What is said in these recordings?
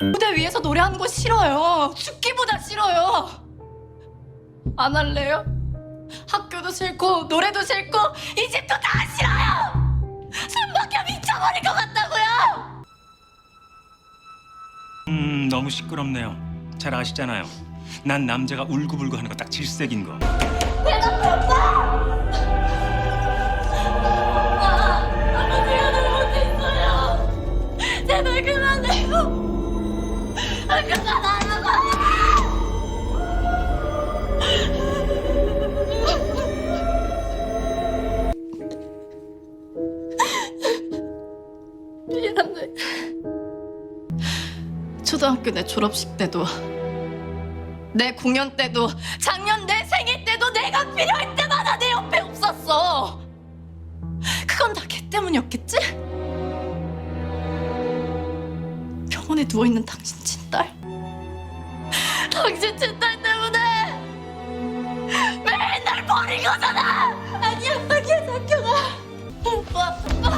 무대 위에서 노래하는 거 싫어요. 죽기보다 싫어요. 안 할래요? 학교도 싫고 노래도 싫고 이 집도 다 싫어요. 숨 막혀 미쳐버릴 것 같다고요. 음 너무 시끄럽네요. 잘 아시잖아요. 난 남자가 울고불고 하는 거 딱 질색인 거. 초등학교 내 졸업식 때도 내 공연 때도 작년 내 생일 때도 내가 필요할 때마다 내 옆에 없었어. 그건 다 걔 때문이었겠지? 병원에 누워 있는 당신 친딸. 당신 친딸 때문에 매일 날 버린 거잖아. 아니야, 아니야, zak혀가. 오빠, 오빠,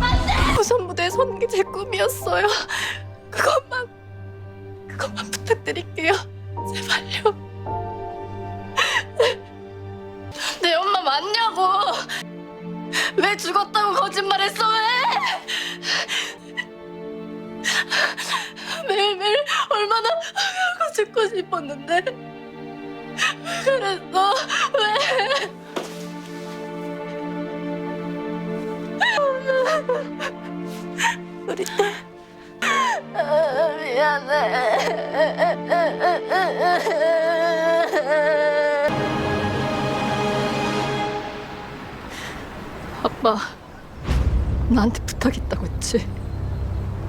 안 돼. 우선 무대에 서는 게 제 꿈이었어요. 그것만, 그것만 부탁드릴게요. 제발요. 내 엄마 맞냐고. 왜 죽었다고 거짓말했어 왜? 매일매일 얼마나 하고 죽고 싶었는데. 왜 그랬어 왜? 우리 딸 아, 미안해. 아빠 나한테 부탁 있다고 했지?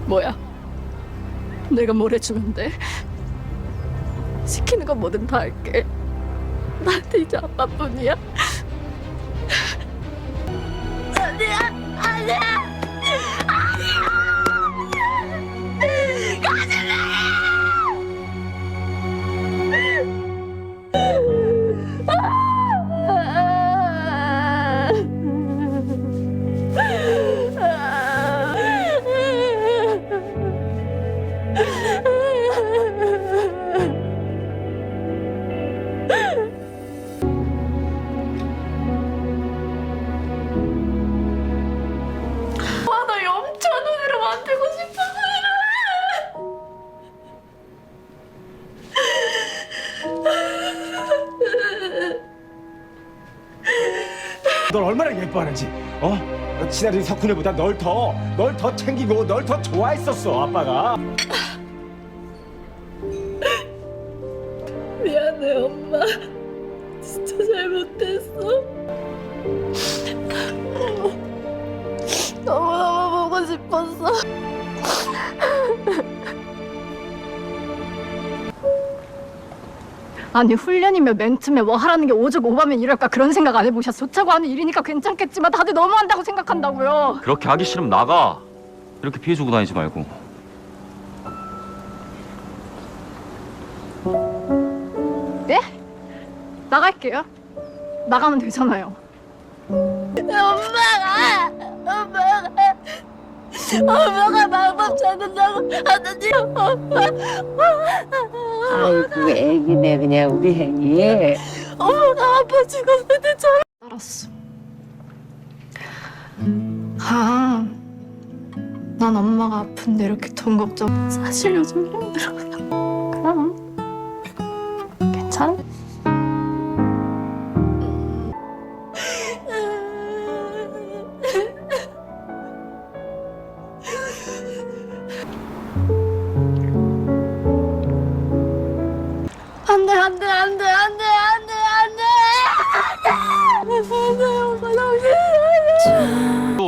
뭐야 내가 뭘 해주면 돼 시키는 건 뭐든 다 할게. 나한테 이제 아빠뿐이야? 아니야 아니야 얼마나 예뻐하는지 어? 지나린 석훈이보다 널 더 널 더 챙기고 널 더 좋아했었어 아빠가 미안해, 엄마. 진짜 잘못했어. 너무너무 보고 싶었어. 아니 훈련이면 멘트면 뭐 하라는 게 오죽 오바면 이럴까 그런 생각 안 해보셨어? 좋자고 하는 일이니까 괜찮겠지만 다들 너무한다고 생각한다고요 그렇게 하기 싫으면 나가. 이렇게 피해 주고 다니지 말고. 네? 나갈게요 나가면 되잖아요 엄마가, 엄마가, 엄마가 마법 찾는다고 하더니 엄마, 아이고 애기네 그냥 우리 애기 엄마가 아파 죽었는데 저 알았어. 아, 난 엄마가 아픈데 이렇게 돈 걱정 사실 요즘 힘들어요. 그럼 괜찮아?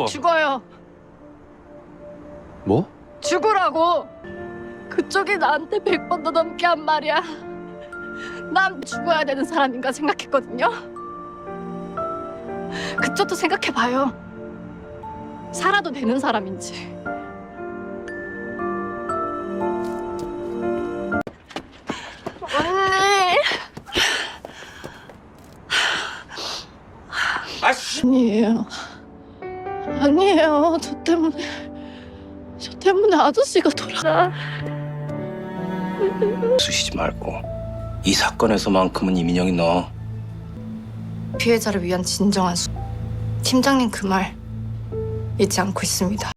죽어요. 뭐? 죽으라고. 그쪽이 나한테 백 번도 넘게 한 말이야. 난 죽어야 되는 사람인가 생각했거든요. 그쪽도 생각해봐요. 살아도 되는 사람인지. 언니 아씨. 아니에요 아니에요. 저 때문에. 저 때문에 아저씨가 돌아가. 쑤시지 말고 이 사건에서만큼은 이민영이 너 피해자를 위한 진정한 수. 팀장님 그 말 잊지 않고 있습니다.